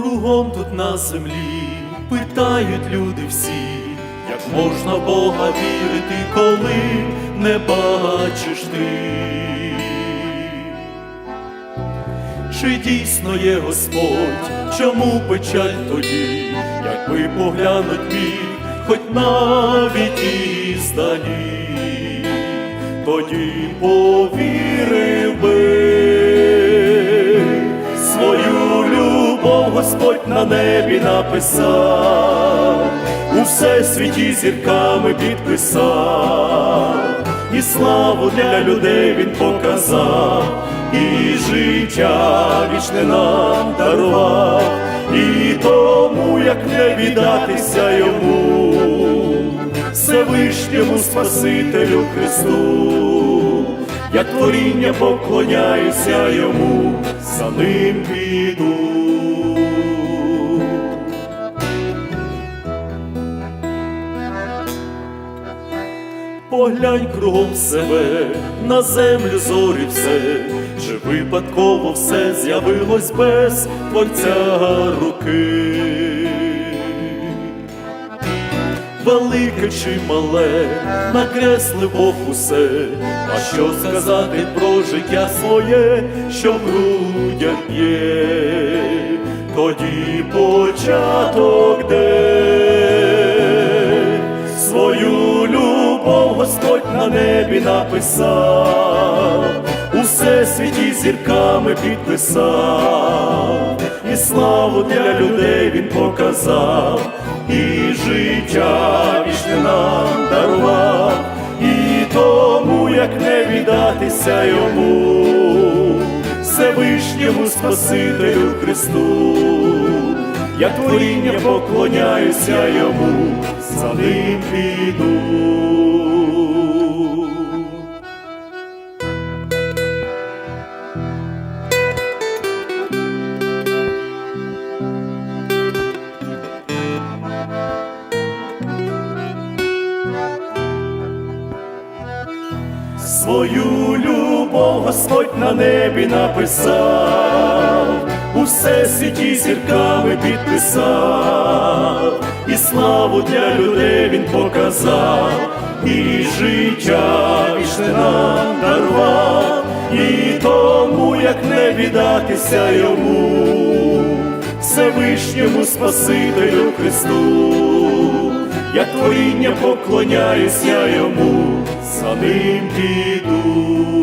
Кругом тут на землі. Питають люди всі, як можна Бога вірити, коли не бачиш ти. Чи дійсно є Господь, чому печаль тоді, якби поглянуть міг, хоч навіть і здалі, тоді повірив би На небі написав, у всесвіті зірками підписав, і славу для людей він показав, і життя вічне нам дарував, і тому, як не віддатися йому, Всевишньому Спасителю Христу, я творіння поклоняюся йому, за ним піду. Поглянь кругом себе, на землю зорі все, чи випадково все з'явилось без творця руки. Велике чи мале, накреслив усе, а що сказати про життя своє, що в грудях є, тоді початок де. Свою написав, усе світі зірками підписав, і славу для людей він показав, і життя вічне нам дарував, і тому, як не віддатися йому, Всевишньому Спасителю Христу, я творіння поклоняюся йому, за ним піду. Свою любов Господь на небі написав, у всесвіті зірками підписав, і славу для людей він показав, і життя вічне нам дарував, і тому, як не віддатися йому, Всевишньому Спасителю Христу, я творіння поклоняюся йому, за ним піду.